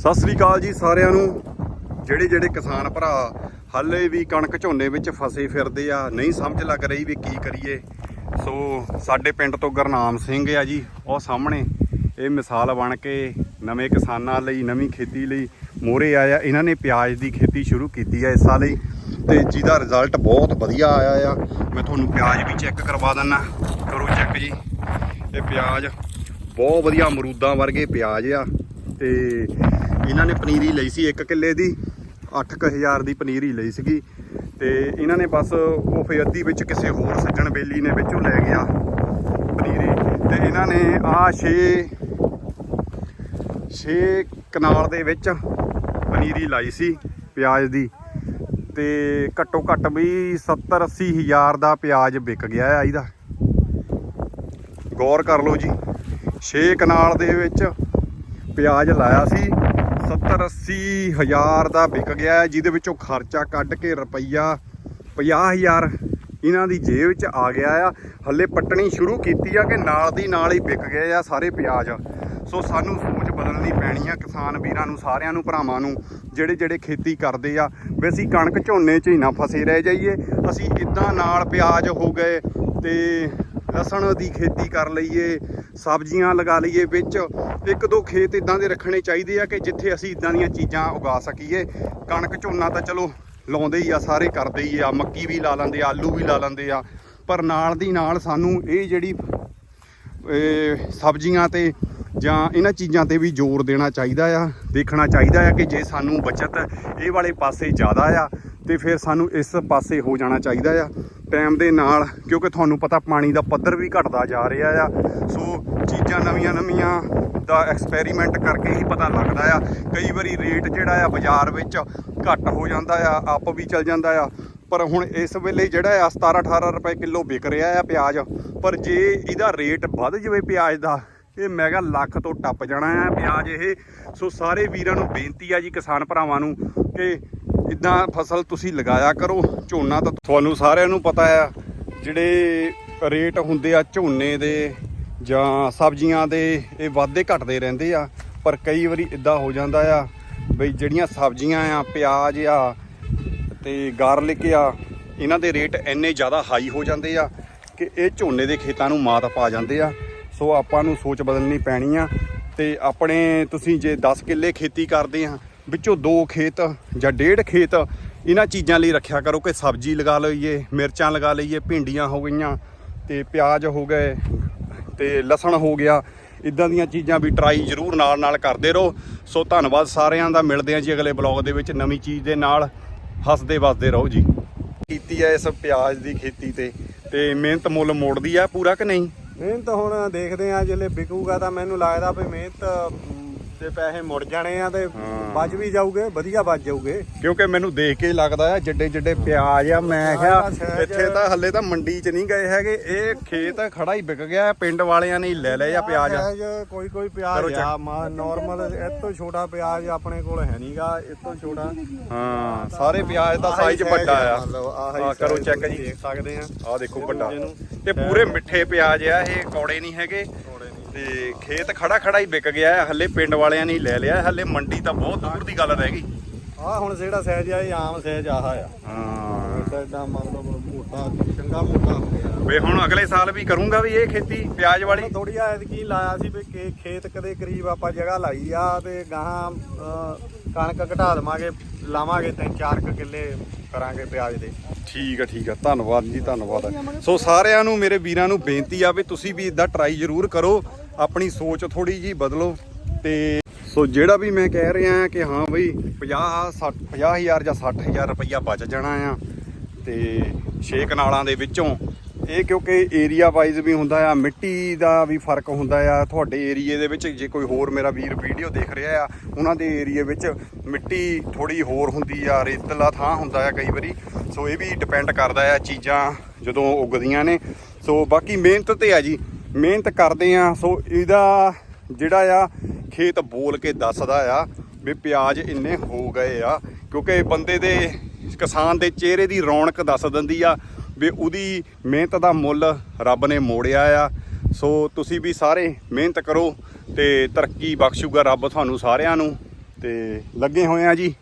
ਸਤਿ ਸ੍ਰੀ ਅਕਾਲ ਜੀ ਸਾਰਿਆਂ ਨੂੰ। ਜਿਹੜੇ ਜਿਹੜੇ ਕਿਸਾਨ ਭਰਾ ਹਾਲੇ ਵੀ ਕਣਕ ਝੋਨੇ ਵਿੱਚ ਫਸੇ ਫਿਰਦੇ ਆ, ਨਹੀਂ ਸਮਝ ਲੱਗ ਰਹੀ ਵੀ ਕੀ ਕਰੀਏ। ਸੋ ਸਾਡੇ ਪਿੰਡ ਤੋਂ ਗੁਰਨਾਮ ਸਿੰਘ ਆ ਜੀ, ਉਹ ਸਾਹਮਣੇ ਇਹ ਮਿਸਾਲ ਬਣ ਕੇ ਨਵੇਂ ਕਿਸਾਨਾਂ ਲਈ, ਨਵੀਂ ਖੇਤੀ ਲਈ ਮੋਹਰੇ ਆਇਆ। ਇਹਨਾਂ ਨੇ ਪਿਆਜ਼ ਦੀ ਖੇਤੀ ਸ਼ੁਰੂ ਕੀਤੀ ਆ ਇਸ ਸਾਲ ਹੀ, ਤੇ ਜਿਹਦਾ ਰਿਜ਼ਲਟ ਬਹੁਤ ਵਧੀਆ ਆਇਆ ਆ। ਮੈਂ ਤੁਹਾਨੂੰ ਪਿਆਜ਼ ਵੀ ਚੈੱਕ ਕਰਵਾ ਦਿੰਨਾ। ਕਰੋ ਚੈੱਕ ਜੀ। ਇਹ ਪਿਆਜ਼ ਬਹੁਤ ਵਧੀਆ ਅਮਰੂਦਾਂ ਵਰਗੇ ਪਿਆਜ਼ ਆ, ਤੇ ਇਹਨਾਂ ਨੇ ਪਨੀਰੀ ਲਈ ਸੀ 1 ਕਿੱਲੇ ਦੀ 8000 ਦੀ ਪਨੀਰੀ ਲਈ ਸੀਗੀ। ਤੇ ਇਹਨਾਂ ਨੇ ਬਸ ਉਹ ਫੇ ਵਿੱਚ ਕਿਸੇ ਹੋਰ ਸੱਜਣ ਬੇਲੀ ਨੇ ਵਿੱਚੋਂ ਲੈ ਗਿਆ ਪਨੀਰੀ। ਤੇ ਇਹਨਾਂ ਨੇ ਆ 6 6 ਕਨਾਲ ਦੇ ਵਿੱਚ ਪਨੀਰੀ ਲਾਈ ਸੀ ਪਿਆਜ਼ ਦੀ। ਤੇ ਘੱਟੋ ਘੱਟ ਵੀ 70 80 ਹਜ਼ਾਰ ਦਾ ਪਿਆਜ਼ ਵਿਕ ਗਿਆ ਆ ਇਹਦਾ। ਗੌਰ ਕਰ ਲਓ ਜੀ 6 ਕਨਾਲ ਦੇ ਵਿੱਚ ਪਿਆਜ਼ ਲਾਇਆ ਸੀ। 70 80 ਹਜ਼ਾਰ ਦਾ ਵਿਕ ਗਿਆ ਜਿਹਦੇ ਵਿੱਚੋਂ ਖਰਚਾ ਕੱਢ ਕੇ ਰੁਪਈਆ 50 ਹਜ਼ਾਰ ਇਹਨਾਂ ਦੀ ਜੇਬ 'ਚ ਆ ਗਿਆ ਆ। ਹੱਲੇ ਪੱਟਣੀ ਸ਼ੁਰੂ ਕੀਤੀ ਆ ਕਿ ਨਾਲ ਦੀ ਨਾਲ ਹੀ ਵਿਕ ਗਏ ਆ ਸਾਰੇ ਪਿਆਜ਼। ਸੋ ਸਾਨੂੰ ਸੋਚ ਬਦਲਣੀ ਪੈਣੀ ਆ ਕਿਸਾਨ ਵੀਰਾਂ ਨੂੰ, ਸਾਰਿਆਂ ਨੂੰ, ਭਰਾਵਾਂ ਨੂੰ, ਜਿਹੜੇ ਜਿਹੜੇ ਖੇਤੀ ਕਰਦੇ ਆ। ਵੀ ਅਸੀਂ ਕਣਕ ਝੋਨੇ 'ਚ ਹੀ ਨਾ ਫਸੇ ਰਹਿ ਜਾਈਏ। ਅਸੀਂ ਇਦਾਂ ਨਾਲ ਪਿਆਜ਼ ਹੋ ਗਏ ਤੇ ਲਸਣ ਦੀ ਖੇਤੀ ਕਰ ਲਈਏ, ਸਬਜ਼ੀਆਂ ਲਗਾ ਲਈਏ ਵਿੱਚ, ਇੱਕ ਦੋ ਖੇਤ ਇਦਾਂ ਦੇ ਰੱਖਣੇ ਚਾਹੀਦੇ ਆ ਕਿ ਜਿੱਥੇ ਅਸੀਂ ਇਦਾਂ ਦੀਆਂ ਚੀਜ਼ਾਂ ਉਗਾ ਸਕੀਏ। ਕਣਕ ਝੋਨਾ ਤਾਂ ਚਲੋ ਲਾਉਂਦੇ ਹੀ ਆ, ਸਾਰੇ ਕਰਦੇ ਹੀ ਆ, ਮੱਕੀ ਵੀ ਲਾ ਲੈਂਦੇ ਆ, ਆਲੂ ਵੀ ਲਾ ਲੈਂਦੇ ਆ, ਪਰ ਨਾਲ ਦੀ ਨਾਲ ਸਾਨੂੰ ਇਹ ਜਿਹੜੀ ਸਬਜ਼ੀਆਂ ਤੇ ਜਾਂ ਇਹਨਾਂ ਚੀਜ਼ਾਂ ਤੇ ਵੀ ਜ਼ੋਰ ਦੇਣਾ ਚਾਹੀਦਾ ਆ, ਦੇਖਣਾ ਚਾਹੀਦਾ ਆ ਕਿ ਜੇ ਸਾਨੂੰ ਬਚਤ ਇਹ ਵਾਲੇ ਪਾਸੇ ਜ਼ਿਆਦਾ ਆ, ਤੇ ਫਿਰ ਸਾਨੂੰ ਇਸ ਪਾਸੇ ਹੋ ਜਾਣਾ ਚਾਹੀਦਾ ਆ। ਟਾਈਮ ਦੇ ਨਾਲ, ਕਿਉਂਕਿ ਤੁਹਾਨੂੰ ਪਤਾ ਪਾਣੀ ਦਾ ਪੱਧਰ ਵੀ ਘਟਦਾ ਜਾ ਰਿਹਾ ਆ। ਸੋ ਚੀਜ਼ਾਂ ਨਵੀਆਂ ਨਵੀਆਂ ਦਾ ਐਕਸਪੈਰੀਮੈਂਟ ਕਰਕੇ ਹੀ ਪਤਾ ਲੱਗਦਾ ਆ। ਕਈ ਵਾਰੀ ਰੇਟ ਜਿਹੜਾ ਆ ਬਾਜ਼ਾਰ ਵਿੱਚ ਘੱਟ ਹੋ ਜਾਂਦਾ ਆ ਅਪ ਵੀ ਚੱਲ ਜਾਂਦਾ ਆ। ਪਰ ਹੁਣ ਇਸ ਵੇਲੇ ਜਿਹੜਾ ਆ 17 18 ਰੁਪਏ ਕਿਲੋ ਵਿਕ ਰਿਹਾ ਆ ਪਿਆਜ਼। ਪਰ ਜੇ ਇਹਦਾ ਰੇਟ ਵੱਧ ਜਾਵੇ ਪਿਆਜ਼ ਦਾ, ਇਹ ਮੈਗਾ ਲੱਖ ਤੋਂ ਟੱਪ ਜਾਣਾ ਆ ਪਿਆਜ਼ ਇਹ। ਸੋ ਸਾਰੇ ਵੀਰਾਂ ਨੂੰ ਬੇਨਤੀ ਆ ਜੀ ਕਿਸਾਨ ਭਰਾਵਾਂ ਨੂੰ ਕਿ ਇਦਾਂ ਫਸਲ ਤੁਸੀਂ ਲਗਾਇਆ ਕਰੋ, ਝੋਨਾ ਤਾਂ ਤੁਹਾਨੂੰ ਸਾਰਿਆਂ ਨੂੰ ਪਤਾ ਆ ਜਿਹੜੇ ਰੇਟ ਹੁੰਦੇ ਆ ਝੋਨੇ ਦੇ ਜਾਂ ਸਬਜ਼ੀਆਂ ਦੇ, ਇਹ ਵਾਧੇ ਘਟਦੇ ਰਹਿੰਦੇ ਆ, ਪਰ ਕਈ ਵਾਰੀ ਇਦਾਂ ਹੋ ਜਾਂਦਾ ਆ, ਬਈ ਜਿਹੜੀਆਂ ਸਬਜ਼ੀਆਂ ਆ, ਪਿਆਜ਼ ਆ ਤੇ ਗਾਰਲਿਕ ਆ, ਇਹਨਾਂ ਦੇ ਰੇਟ ਇੰਨੇ ਜ਼ਿਆਦਾ ਹਾਈ ਹੋ ਜਾਂਦੇ ਆ ਕਿ ਇਹ ਝੋਨੇ ਦੇ ਖੇਤਾਂ ਨੂੰ ਮਾਤ ਪਾ ਜਾਂਦੇ ਆ। ਸੋ ਆਪਾਂ ਨੂੰ ਸੋਚ ਬਦਲਣੀ ਪੈਣੀ ਆ ਤੇ ਆਪਣੇ ਤੁਸੀਂ ਜੇ 10 ਕਿੱਲੇ ਖੇਤੀ ਕਰਦੇ ਆ ਵਿੱਚੋਂ ਦੋ ਖੇਤ ਜਾਂ ਡੇਢ ਖੇਤ ਇਹਨਾਂ ਚੀਜ਼ਾਂ ਲਈ ਰੱਖਿਆ ਕਰੋ ਕਿ ਸਬਜ਼ੀ ਲਗਾ ਲਈਏ, ਮਿਰਚਾਂ ਲਗਾ ਲਈਏ, ਭਿੰਡੀਆਂ ਹੋ ਗਈਆਂ ਤੇ ਪਿਆਜ਼ ਹੋ ਗਏ ਤੇ ਲਸਣ ਹੋ ਗਿਆ। ਇਦਾਂ ਦੀਆਂ ਚੀਜ਼ਾਂ ਵੀ ਟਰਾਈ ਜ਼ਰੂਰ ਨਾਲ ਨਾਲ ਕਰਦੇ ਰਹੋ। ਸੋ ਧੰਨਵਾਦ ਸਾਰਿਆਂ ਦਾ, ਮਿਲਦੇ ਹਾਂ ਜੀ ਅਗਲੇ ਬਲੌਗ ਦੇ ਵਿੱਚ ਨਵੀਂ ਚੀਜ਼ ਦੇ ਨਾਲ। ਹੱਸਦੇ ਵੱਸਦੇ ਰਹੋ ਜੀ। ਕੀਤੀ ਹੈ ਇਸ ਪਿਆਜ਼ ਦੀ ਖੇਤੀ ਤੇ ਤੇ ਮਿਹਨਤ ਮੁੱਲ ਮੋੜਦੀ ਆ ਪੂਰਾ ਕਿ ਨਹੀਂ? ਮਿਹਨਤ ਹੁਣ ਦੇਖਦੇ ਆ ਜਿਲੇ ਵਿਕੂਗਾ ਤਾਂ ਮੈਨੂੰ ਲੱਗਦਾ ਵੀ ਮਿਹਨਤ ਦੇ ਪੈਸੇ ਮੁੜ ਜਾਣੇ ਆ ਤੇ। ਬਚ ਵੀ ਜਾਊਗੇ ਵਧੀਆ ਬਚ ਜਾਊਗੇ। ਕਿਉਂਕਿ ਮੈਨੂੰ ਦੇਖ ਕੇ ਲੱਗਦਾ ਆ ਜਿੱਡੇ ਜਿੱਡੇ ਪਿਆਜ਼ ਆ ਮੈਂ ਕਿਹਾ ਇੱਥੇ ਤਾਂ ਹੱਲੇ ਤਾਂ ਮੰਡੀ 'ਚ ਨਹੀਂ ਗਏ ਹੈਗੇ ਇਹ ਖੇਤ ਖੜਾ ਹੀ ਵਿਕ ਗਿਆ ਪਿੰਡ ਵਾਲਿਆਂ ਨੇ ਹੀ ਲੈ ਲਏ ਆ ਪਿਆਜ਼। ਕੋਈ ਕੋਈ ਪਿਆਜ਼। ਆ ਨਾਰਮਲ ਇਹ ਤੋਂ ਛੋਟਾ ਪਿਆਜ਼ ਆਪਣੇ ਕੋਲ ਹੈ ਨਹੀਂਗਾ ਇਹ ਤੋਂ ਛੋਟਾ। ਹਾਂ ਸਾਰੇ ਪਿਆਜ਼ ਦਾ ਸਾਈਜ਼ ਵੱਡਾ ਆ। ਆਹ ਹਾਂ, ਕਰੋ check ਜੀ। ਦੇਖ ਸਕਦੇ ਆ। ਆਹ ਦੇਖੋ ਵੱਡਾ। ਤੇ ਪੂਰੇ ਮਿੱਠੇ ਪਿਆਜ਼ ਆ ਇਹ ਕੌੜੇ ਨਹੀਂ ਹੈਗੇ। ਤੇ ਖੇਤ ਖੜਾ ਖੜਾ ਹੀ ਵਿਕ ਗਿਆ ਹੈ। ਹੱਲੇ ਪਿੰਡ ਵਾਲਿਆਂ ਨੇ ਹੀ ਲੈ ਲਿਆ ਹੱਲੇ ਮੰਡੀ ਤਾਂ ਬਹੁਤ ਦੂਰ ਦੀ ਗੱਲ ਰਹਿ ਗਈ। ਆ ਹੁਣ ਜਿਹੜਾ ਸਾਈਜ਼ ਆ ਇਹ ਆਮ ਸਾਈਜ਼ ਆਹ ਆ। ਹਾਂ। ਸਾਡਾ ਮਤਲਬ ਮੋਟਾ ਚੰਗਾ ਮੋਟਾ ਹੋ ਗਿਆ। ਵੇ ਹੁਣ ਅਗਲੇ ਸਾਲ ਵੀ ਕਰੂੰਗਾ ਵੀ ਇਹ ਖੇਤੀ ਪਿਆਜ਼ ਵਾਲੀ। ਥੋੜੀ ਆ ਐਤਕੀ ਲਾਇਆ ਸੀ ਵੀ ਕਿ ਖੇਤ ਕਦੇ ਕਰੀਬ ਆਪਾਂ ਜਗ੍ਹਾ ਲਾਈ ਆ ਤੇ ਗਾਹਾਂ ਕਣਕ ਘਟਾ ਦੇਵਾਂਗੇ ਲਾਵਾਂਗੇ ਤਿੰਨ ਚਾਰ ਕੁ ਕਿੱਲੇ ਕਰਾਂਗੇ ਪਿਆਜ਼ ਦੇ। ਠੀਕ ਆ ਠੀਕ ਆ। ਧੰਨਵਾਦ ਜੀ ਧੰਨਵਾਦ। ਸੋ ਸਾਰਿਆਂ ਨੂੰ ਮੇਰੇ ਵੀਰਾਂ ਨੂੰ ਬੇਨਤੀ ਆ ਵੀ ਤੁਸੀਂ ਵੀ ਇਦਾਂ ਟਰਾਈ ਜ਼ਰੂਰ ਕਰੋ। ਆਪਣੀ ਸੋਚ ਥੋੜੀ ਜੀ ਬਦਲੋ ਤੇ ਸੋ ਜਿਹੜਾ ਵੀ ਮੈਂ ਕਹਿ ਰਿਹਾ ਕਿ ਹਾਂ ਬਈ 50 60 50000 ਜਾਂ 60000 ਰੁਪਈਆ ਬਚ ਜਾਣਾ ਆ ਤੇ 6 ਕਨਾਲਾਂ ਦੇ ਵਿੱਚੋਂ ਇਹ ਕਿਉਂਕਿ ਏਰੀਆ ਵਾਈਜ਼ ਵੀ ਹੁੰਦਾ ਆ, ਮਿੱਟੀ ਦਾ ਵੀ ਫ਼ਰਕ ਹੁੰਦਾ ਆ, ਤੁਹਾਡੇ ਏਰੀਏ ਦੇ ਵਿੱਚ ਜੇ ਕੋਈ ਹੋਰ ਮੇਰਾ ਵੀਰ ਵੀਡੀਓ ਦੇਖ ਰਿਹਾ ਆ, ਉਹਨਾਂ ਦੇ ਏਰੀਏ ਵਿੱਚ ਮਿੱਟੀ ਥੋੜੀ ਹੋਰ ਹੁੰਦੀ ਆ, ਰੇਤਲਾ ਥਾਂ ਹੁੰਦਾ ਆ ਕਈ ਵਾਰੀ, ਸੋ ਇਹ ਵੀ ਡਿਪੈਂਡ ਕਰਦਾ ਆ ਚੀਜ਼ਾਂ ਜਦੋਂ ਉੱਗਦੀਆਂ ਨੇ। ਸੋ ਬਾਕੀ ਮਿਹਨਤ ਤੇ ਆ ਜੀ। ਮਿਹਨਤ ਕਰਦੇ ਆ। ਸੋ ਇਹਦਾ ਜਿਹੜਾ ਆ, ਖੇਤ ਬੋਲ ਕੇ ਦੱਸਦਾ ਆ ਵੀ ਪਿਆਜ਼ ਇੰਨੇ ਹੋ ਗਏ ਆ, ਕਿਉਂਕਿ ਬੰਦੇ ਦੇ, ਕਿਸਾਨ ਦੇ ਚਿਹਰੇ ਦੀ ਰੌਣਕ ਦੱਸ ਦਿੰਦੀ ਆ ਵੀ ਉਹਦੀ ਮਿਹਨਤ ਦਾ ਮੁੱਲ ਰੱਬ ਨੇ ਮੋੜਿਆ ਆ। ਸੋ ਤੁਸੀਂ ਵੀ ਸਾਰੇ ਮਿਹਨਤ ਕਰੋ ਤੇ ਤਰੱਕੀ ਬਖਸ਼ੂਗਾ ਰੱਬ ਤੁਹਾਨੂੰ ਸਾਰਿਆਂ ਨੂੰ। ਤੇ ਲੱਗੇ ਹੋਏ ਆ ਜੀ।